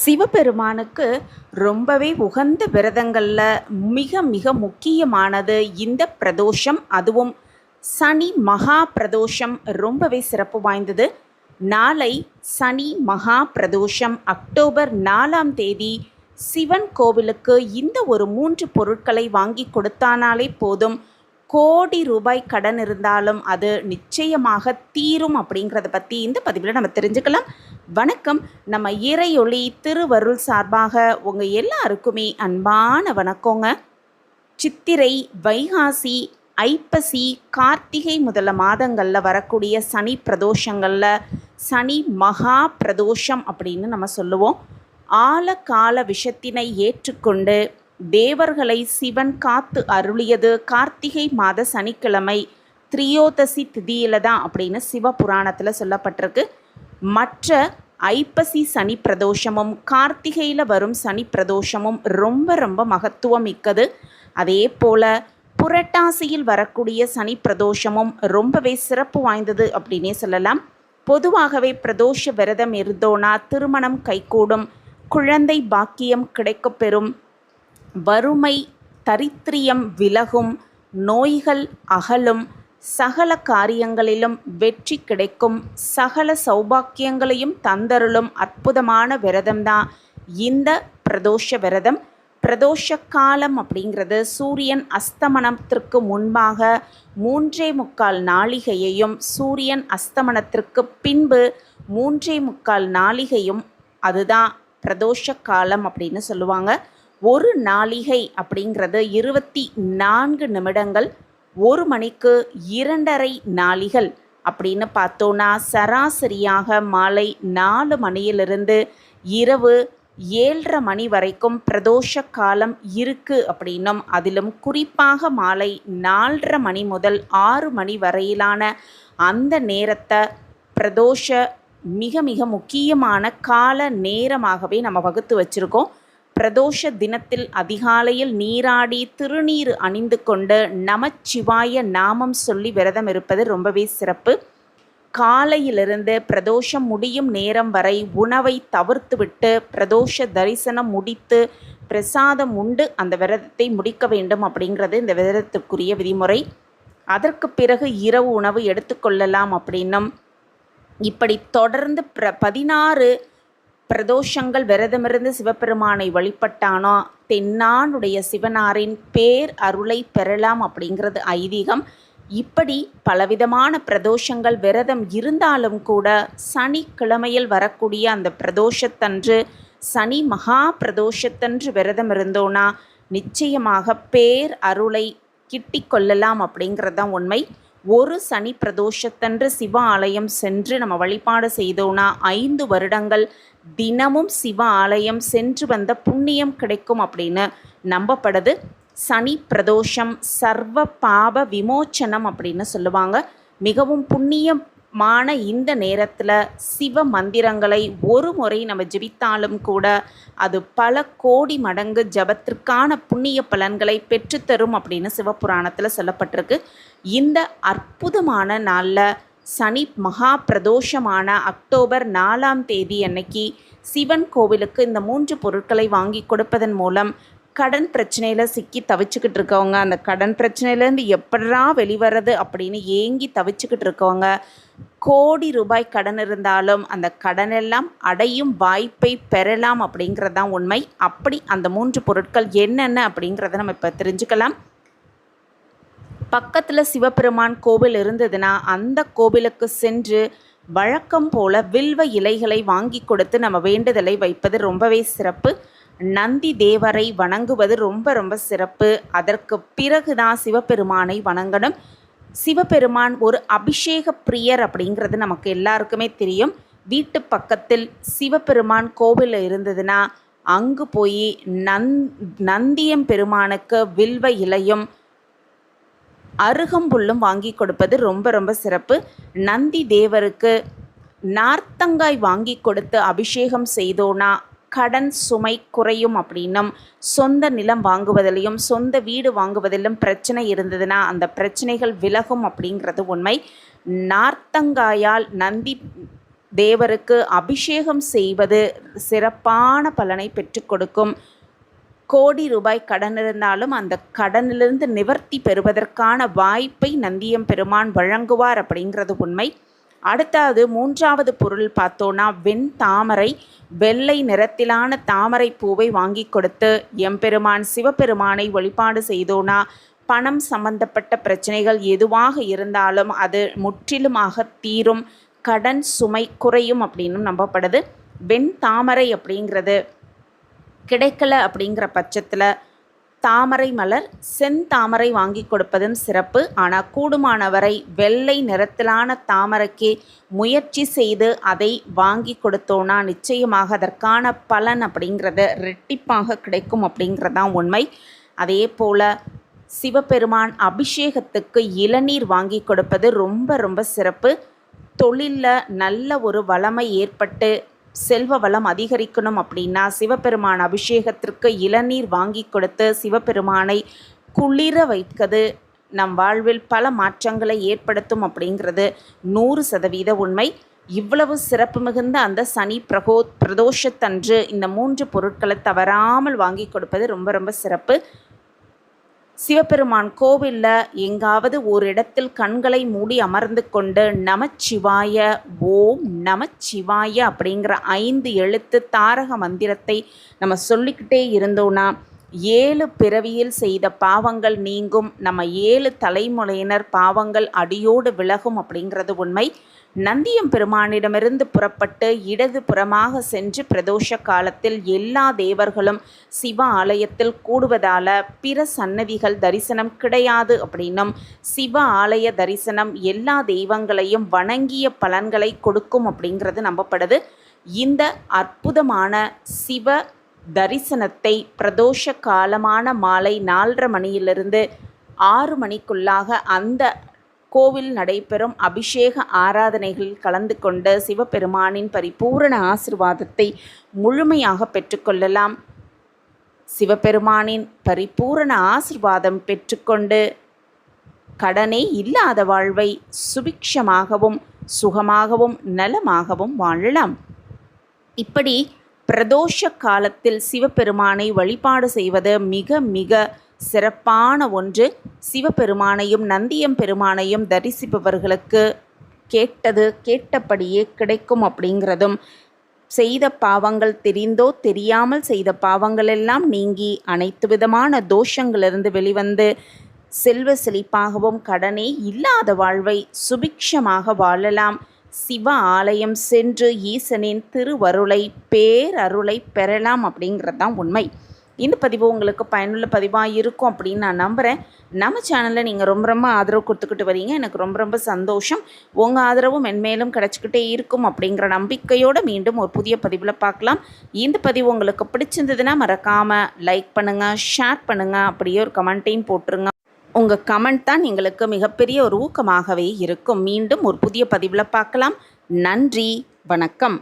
சிவபெருமானுக்கு ரொம்பவே உகந்த விரதங்களில் மிக மிக முக்கியமானது இந்த பிரதோஷம். அதுவும் சனி மகா பிரதோஷம் ரொம்பவே சிறப்பு வாய்ந்தது. நாளை சனி மகா பிரதோஷம் அக்டோபர் நாலாம் தேதி சிவன் கோவிலுக்கு இந்த ஒரு மூன்று பொருட்களை வாங்கி கொடுத்தானாலே போதும். கோடி ரூபாய் கடன் இருந்தாலும் அது நிச்சயமாக தீரும் அப்படிங்கிறத பற்றி இந்த பதிவில் நம்ம தெரிஞ்சுக்கலாம். வணக்கம். நம்ம இறையொளி திருவருள் சார்பாக உங்கள் எல்லாருக்குமே அன்பான வணக்கங்க. சித்திரை வைகாசி ஐப்பசி கார்த்திகை முதல மாதங்களில் வரக்கூடிய சனி பிரதோஷங்களில் சனி மகா பிரதோஷம் அப்படின்னு நம்ம சொல்லுவோம். ஆழகால விஷத்தினை ஏற்றுக்கொண்டு தேவர்களை சிவன் காத்து அருளியது கார்த்திகை மாத சனிக்கிழமை திரியோதசி திதியில தான் அப்படின்னு சிவபுராணத்தில் சொல்லப்பட்டிருக்கு. மற்ற ஐப்பசி சனி பிரதோஷமும் கார்த்திகையில் வரும் சனி பிரதோஷமும் ரொம்ப ரொம்ப மகத்துவம் மிக்கது. அதே போல் புரட்டாசியில் வரக்கூடிய சனி பிரதோஷமும் ரொம்பவே சிறப்பு வாய்ந்தது அப்படின்னே சொல்லலாம். பொதுவாகவே பிரதோஷ விரதம் இருந்தோனா திருமணம் கைகூடும் குழந்தை பாக்கியம் கிடைக்கப்பெறும் வறுமை தரித்திரியம் விலகும் நோய்கள் அகலும் சகல காரியங்களிலும் வெற்றி கிடைக்கும். சகல சௌபாக்கியங்களையும் தந்தருளும் அற்புதமான விரதம்தான் இந்த பிரதோஷ விரதம் பிரதோஷ காலம் அப்படிங்கிறது சூரியன் அஸ்தமனத்திற்கு முன்பாக மூன்றே முக்கால் நாளிகையையும் சூரியன் அஸ்தமனத்திற்கு பின்பு மூன்றே முக்கால் நாளிகையும் அதுதான் பிரதோஷ காலம் அப்படின்னு சொல்லுவாங்க. ஒரு நாளிகை அப்படிங்கிறது இருபத்தி நான்கு நிமிடங்கள் ஒரு மணிக்கு இரண்டரை நாளிகள் அப்படின்னு பார்த்தோன்னா சராசரியாக மாலை நாலு மணியிலிருந்து இரவு ஏழரை மணி வரைக்கும் பிரதோஷ காலம் இருக்குது அப்படின்னும். அதிலும் குறிப்பாக மாலை நாலரை மணி முதல் ஆறு மணி வரையிலான அந்த நேரத்தை பிரதோஷ மிக மிக முக்கியமான கால நேரமாகவே நம்ம வகுத்து வச்சுருக்கோம். பிரதோஷ தினத்தில் அதிகாலையில் நீராடி திருநீர் அணிந்து கொண்டு நமச்சிவாய நாமம் சொல்லி விரதம் இருப்பது ரொம்பவே சிறப்பு. காலையிலிருந்து பிரதோஷம் முடியும் நேரம் வரை உணவை தவிர்த்துவிட்டு பிரதோஷ தரிசனம் முடித்து பிரசாதம் உண்டு அந்த விரதத்தை முடிக்க வேண்டும் அப்படிங்கிறது இந்த விரதத்திற்குரிய விதிமுறை. அதற்கு பிறகு இரவு உணவு எடுத்துக்கொள்ளலாம் அப்படின்னும். இப்படி தொடர்ந்து பிர பதினாறு பிரதோஷங்கள் விரதமிருந்து சிவபெருமானை வழிபட்டானோ? தென்னானுடைய சிவனாரின் பேர் அருளை பெறலாம் அப்படிங்கிறது ஐதீகம். இப்படி பலவிதமான பிரதோஷங்கள் விரதம் இருந்தாலும் கூட சனிக்கிழமையில் வரக்கூடிய அந்த பிரதோஷத்தன்று சனி மகா பிரதோஷத்தன்று விரதம் இருந்தோன்னா நிச்சயமாக பேர் அருளை கிட்டி கொள்ளலாம் அப்படிங்கிறது தான் உண்மை. ஒரு சனி பிரதோஷத்தன்று சிவ ஆலயம் சென்று நம்ம வழிபாடு செய்தோன்னா ஐந்து வருடங்கள் தினமும் சிவ ஆலயம் சென்று வந்த புண்ணியம் கிடைக்கும் அப்படின்னு நம்பப்படுது. சனி பிரதோஷம் சர்வ பாப விமோச்சனம் அப்படின்னு சொல்லுவாங்க. மிகவும் புண்ணியம் மான இந்த நேரத்தில் சிவ மந்திரங்களை ஒரு முறை நம்ம ஜெபித்தாலும் கூட அது பல கோடி மடங்கு ஜபத்திற்கான புண்ணிய பலன்களை பெற்றுத்தரும் அப்படின்னு சிவபுராணத்தில் சொல்லப்பட்டிருக்கு. இந்த அற்புதமான நாளில் சனி மகா பிரதோஷமான அக்டோபர் நாலாம் தேதி அன்னைக்கு சிவன் கோவிலுக்கு இந்த மூன்று பொருட்களை வாங்கி கொடுப்பதன் மூலம் கடன் பிரச்சனையில் சிக்கி தவிச்சுக்கிட்டு இருக்கவங்க அந்த கடன் பிரச்சனையிலேருந்து எப்படா வெளிவரது அப்படின்னு ஏங்கி தவிச்சுக்கிட்டு இருக்கவங்க கோடி ரூபாய் கடன் இருந்தாலும் அந்த கடனெல்லாம் அடையும் வாய்ப்பை பெறலாம் அப்படிங்கிறது தான் உண்மை. அப்படி அந்த மூன்று பொருட்கள் என்னென்ன அப்படிங்கிறத நம்ம இப்போ தெரிஞ்சுக்கலாம். பக்கத்தில் சிவபெருமான் கோவில் இருந்ததுன்னா அந்த கோவிலுக்கு சென்று வழக்கம் போல வில்வ இலைகளை வாங்கி கொடுத்து நம்ம வேண்டுதலை வைப்பது ரொம்பவே சிறப்பு. நந்தி தேவரை வணங்குவது ரொம்ப ரொம்ப சிறப்பு. அதற்கு பிறகு தான் சிவபெருமானை வணங்கணும். சிவபெருமான் ஒரு அபிஷேக பிரியர் அப்படிங்கிறது நமக்கு எல்லாருக்குமே தெரியும். வீட்டு பக்கத்தில் சிவபெருமான் கோவில் இருந்ததுன்னா அங்கு போய் நந் நந்தியம் பெருமானுக்கு வில்வ இலையும் அருகம்புல்லும் வாங்கி கொடுப்பது ரொம்ப ரொம்ப சிறப்பு. நந்தி தேவருக்கு நார்த்தங்காய் வாங்கி கொடுத்து அபிஷேகம் செய்தோன்னா கடன் சுமை குறையும் அப்படின்னும் சொந்த நிலம் வாங்குவதிலையும் சொந்த வீடு வாங்குவதிலும் பிரச்சனை இருந்ததுன்னா அந்த பிரச்சனைகள் விலகும் அப்படிங்கிறது உண்மை. நார்த்தங்காயால் நந்தி தேவருக்கு அபிஷேகம் செய்வது சிறப்பான பலனை பெற்றுக் கொடுக்கும். கோடி ரூபாய் கடன் இருந்தாலும் அந்த கடனிலிருந்து நிவர்த்தி பெறுவதற்கான வாய்ப்பை நந்தியம் பெருமான் வழங்குவார் அப்படிங்கிறது உண்மை. அடுத்தாவது மூன்றாவது பொருள் பார்த்தோன்னா வெண் தாமரை. வெள்ளை நிறத்திலான தாமரை பூவை வாங்கி கொடுத்து எம்பெருமான் சிவபெருமானை வழிபாடு செய்தோனா பணம் சம்பந்தப்பட்ட பிரச்சனைகள் எதுவாக இருந்தாலும் அது முற்றிலுமாக தீரும். கடன் சுமை குறையும் அப்படின்னு நம்பப்படுது. வெண் தாமரை அப்படிங்கிறது கிடைக்கல அப்படிங்கிற பட்சத்தில் தாமரை மலர் செந்தாமரை வாங்கி கொடுப்பதும் சிறப்பு. ஆனால் கூடுமானவரை வெள்ளை நிறத்திலான தாமரைக்கு முயற்சி செய்து அதை வாங்கி கொடுத்தோன்னா நிச்சயமாக அதற்கான பலன் அப்படிங்கிறத ரெட்டிப்பாக கிடைக்கும் அப்படிங்கிறதான் உண்மை. அதே போல் சிவபெருமான் அபிஷேகத்துக்கு இளநீர் வாங்கி கொடுப்பது ரொம்ப ரொம்ப சிறப்பு. தொழிலில் நல்ல ஒரு வளமை ஏற்பட்டு செல்வ வளம் அதிகரிக்கணும் அப்படின்னா சிவபெருமான் அபிஷேகத்திற்கு இளநீர் வாங்கி கொடுத்து சிவபெருமானை குளிர வைக்கிறது நம் வாழ்வில் பல மாற்றங்களை ஏற்படுத்தும் அப்படிங்கிறது நூறு சதவீத உண்மை. இவ்வளவு சிறப்பு மிகுந்த அந்த சனி பிரகோ பிரதோஷத்தன்று இந்த மூன்று பொருட்களை தவறாமல் வாங்கி கொடுப்பது ரொம்ப ரொம்ப சிறப்பு. சிவபெருமான் கோவிலில் எங்காவது ஒரு இடத்தில் கண்களை மூடி அமர்ந்து கொண்டு நமச்சிவாய ஓம் நமச்சிவாய அப்படிங்கிற ஐந்து எழுத்து தாரக மந்திரத்தை நம்ம சொல்லிக்கிட்டே இருந்தோன்னா ஏழு பிறவியில் செய்த பாவங்கள் நீங்கும். நம்ம ஏழு தலைமுறையினர் பாவங்கள் அடியோடு விலகும் அப்படிங்கிறது உண்மை. நந்தியம் பெருமானிடமிருந்து புறப்பட்டு இடது புறமாக சென்று பிரதோஷ காலத்தில் எல்லா தேவர்களும் சிவ ஆலயத்தில் கூடுவதால பிற சன்னதிகள் தரிசனம் கிடையாது அப்படின்னும் சிவ ஆலய தரிசனம் எல்லா தெய்வங்களையும் வணங்கிய பலன்களை கொடுக்கும் அப்படிங்கிறது நம்பப்படுது. இந்த அற்புதமான சிவ தரிசனத்தை பிரதோஷ காலமான மாலை நாலரை மணியிலிருந்து ஆறு மணிக்குள்ளாக அந்த கோவில் நடைபெறும் அபிஷேக ஆராதனைகளில் கலந்து கொண்டு சிவபெருமானின் பரிபூரண ஆசிர்வாதத்தை முழுமையாக பெற்றுக்கொள்ளலாம் சிவபெருமானின் பரிபூரண ஆசிர்வாதம் பெற்றுக்கொண்டு கடனே இல்லாத வாழ்வை சுபிக்ஷமாகவும் சுகமாகவும் நலமாகவும் வாழலாம். இப்படி பிரதோஷ காலத்தில் சிவபெருமானை வழிபாடு செய்வது மிக மிக சிறப்பான ஒன்று. சிவபெருமானையும் நந்தியம் பெருமானையும் தரிசிப்பவர்களுக்கு கேட்டது கேட்டபடியே கிடைக்கும் அப்படிங்கிறதும் செய்த பாவங்கள் தெரிந்தோ தெரியாமல் செய்த பாவங்களெல்லாம் நீங்கி அனைத்து விதமான தோஷங்களிலிருந்து வெளிவந்து செல்வ செழிப்பாகவும் கடனே இல்லாத வாழ்வை சுபிக்ஷமாக வாழலாம். சிவ ஆலயம் சென்று ஈசனின் திருவருளை பேரருளை பெறலாம் அப்படிங்கிறது தான் உண்மை. இந்த பதிவு உங்களுக்கு பயனுள்ள பதிவாக இருக்கும் அப்படின்னு நான் நம்புகிறேன் நம்ம சேனலில் நீங்கள் ரொம்ப ரொம்ப ஆதரவு கொடுத்துக்கிட்டு வரீங்க. எனக்கு ரொம்ப ரொம்ப சந்தோஷம். உங்கள் ஆதரவும் மென்மேலும் கிடச்சிக்கிட்டே இருக்கும் அப்படிங்கிற நம்பிக்கையோடு மீண்டும் ஒரு புதிய பதிவில் பார்க்கலாம். இந்த பதிவு உங்களுக்கு பிடிச்சிருந்ததுன்னா மறக்காமல் லைக் பண்ணுங்கள் ஷேர் பண்ணுங்கள் அப்படியே ஒரு கமெண்ட்டையும் போட்டுருங்க. உங்கள் கமெண்ட் தான் எங்களுக்கு மிகப்பெரிய ஒரு ஊக்கமாகவே இருக்கும். மீண்டும் ஒரு புதிய பதிவில் பார்க்கலாம். நன்றி. வணக்கம்.